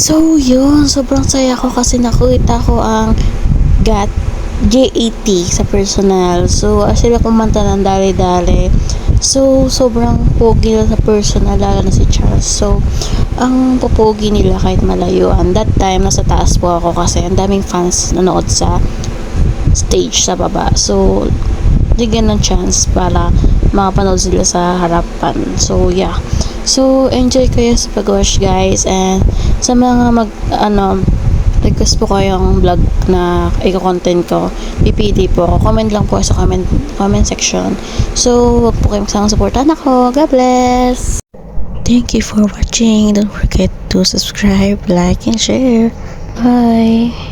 So, yun. Sobrang saya ko kasi nakita ko ang GAT J80 sa personal. So, sila kumanta ng dali-dali. So, sobrang pogi nila sa personal, lalo na si Charles. So, ang popogi nila kahit malayuan. That time, nasa taas po ako kasi ang daming fans nanood sa stage sa baba. So, bigyan ng chance para makapanood sila sa harapan. So, yeah. So, enjoy kayo sa pag-watch guys and sa mga mag, ano, request po kayong vlog na i-content ko, pipili po ako. Comment lang po sa comment, comment section. So, wag po kayong magsama supportan ako. God bless! Thank you for watching. Don't forget to subscribe, like, and share. Bye!